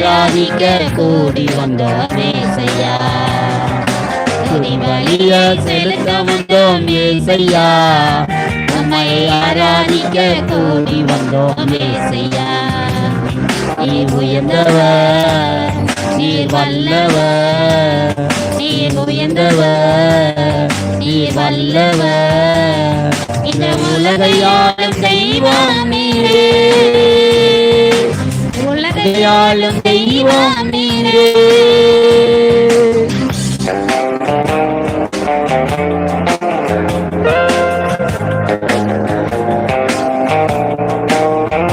ஆராதிக்க கூடி வந்தோம் ஏசையா. துதி செலுத்த வந்தோம் ஏசையா நம்மை ஆராதிக்க கூடி வந்தோம் ஏசையா. நீ உயர்ந்தவர் நீ வல்லவர் நீ உயர்ந்தவர் நீ வல்லவர். இந்த உலகையாளும் தெய்வம் நீரே. உலகையாளும் தெய்வம் நீரே.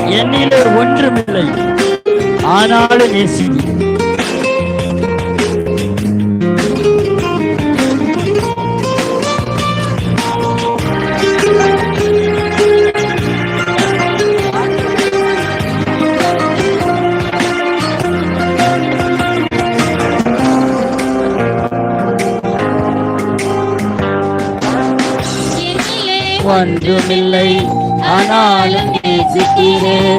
என்னிலே ஒன்றுமில்லை. ஆனாலும் நேசிக்கிறேன். ஒன்றுமில்லை. ஆனாலும் நேசிக்கிறே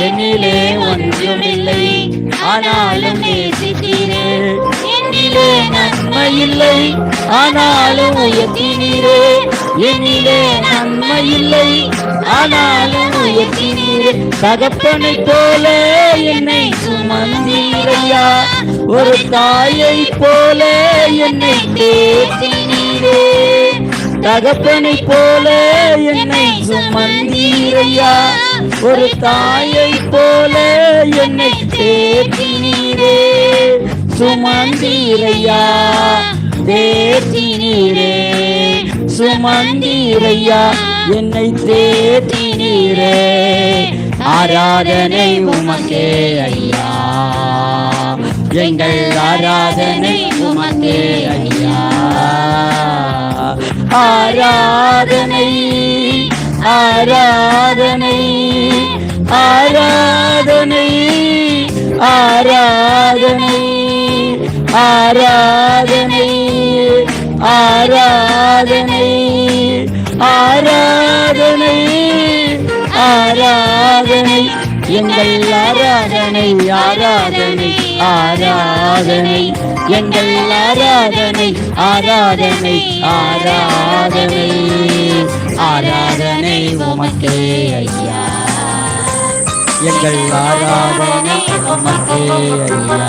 என்னிலே ஒன்றுமில்லை. ஆனாலும் நேசிக்கிறே என்னிலே நன்மை இல்லை ஆனாலும் உயர்த்தினீரே. என்னிலே நன்மை இல்லை ஆனாலும் உயர்த்தினீரே. தகப்பனை போல என்னை சுமந்தீரையா. ஒரு தாயை போல என்னை தேசினீரே தகப்பனை போல என்னை சுமந்தீரையா? ஒரு தாயை போல என்னை தேற்றினீரே. சுமந்தீரையா? தேற்றினீரே. சுமந்தீரையா? என்னை தேற்றினீரே. ஆராதனை உமக்கே ஐயா. எங்கள் ஆராதனை உமக்கே ஐயா. ஆராதனை ஆராதனை ஆராதனை ஆராதனை ஆராதனை ஆராதனை ஆராதனை ஆராதனை. எங்கள் ஆராதனை ஆராதனை ஆராதனை. எங்கள் ஆராதனை ஆராதனை ஆராதனை. ஆராதனை உமக்கே ஐயா. எங்கள் ஆராதனை உமக்கே ஐயா.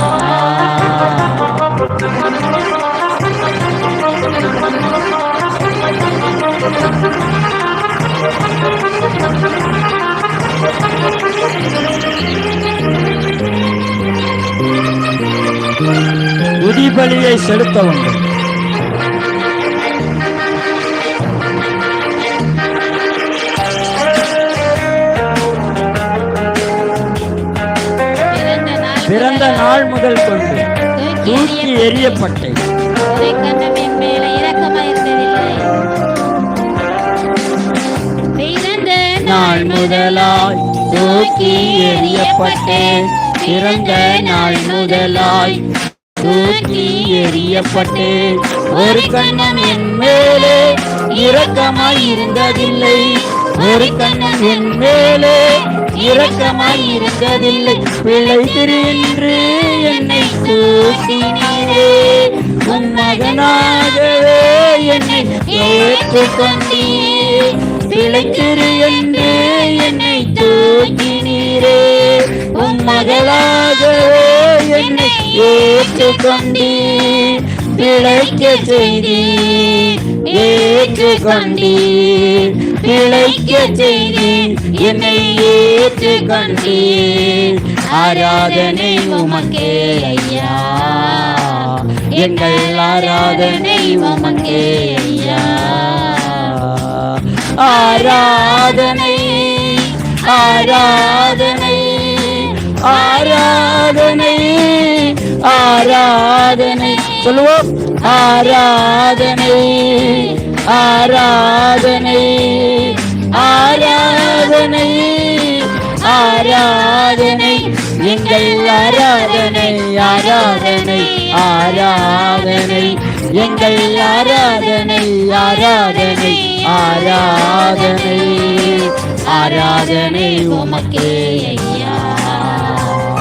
Thank you. தீபலியை செலுத்த வேண்டும். பிறந்த நாள் முதல் கொண்டு தூக்கி எரியப்பட்டேன் நாள் முதலாய் தூக்கி எறியப்பட்டேன் பிறந்த நாள் முதலாய் தூக்கி எறியப்பட்டேன் ஒரு கண்ணம் என் மேலே இரக்கமாய் இருந்ததில்லை ஒரு கண்ணம் என் மேலே இரக்கமாய் இருந்ததில்லை பிழைத்திரு என்று என்னை தூக்கினீரே. உன் மகனாகவே என்னை ஏற்றுக்கொண்டீர். பிழைத்திரு என்று என்னை தூக்கினீரே. உன் மகளாகவே என்னை ஏற்றுக்கொண்டீர். பிழைக்க செய்தீர். ஏற்றுக்கொண்டீர். பிழைக்க செய்தீர். என்னை ஏற்றுக்கொண்டீர். ஆராதனை உமக்கே ஐயா. எங்கள் ஆராதனை உமக்கே ஐயா. ஆராதனை ஆராதனை ஆராதனை. சொல்லுவோம். ஆராதனை. ஆராதனை. ஆராதனை. ஆராதனை. எங்கள் ஆராதனை ஆராதனை ஆராதனை. எங்கள் ஆராதனை ஆராதனை ஆராதனை. ஆராதனை உமக்கே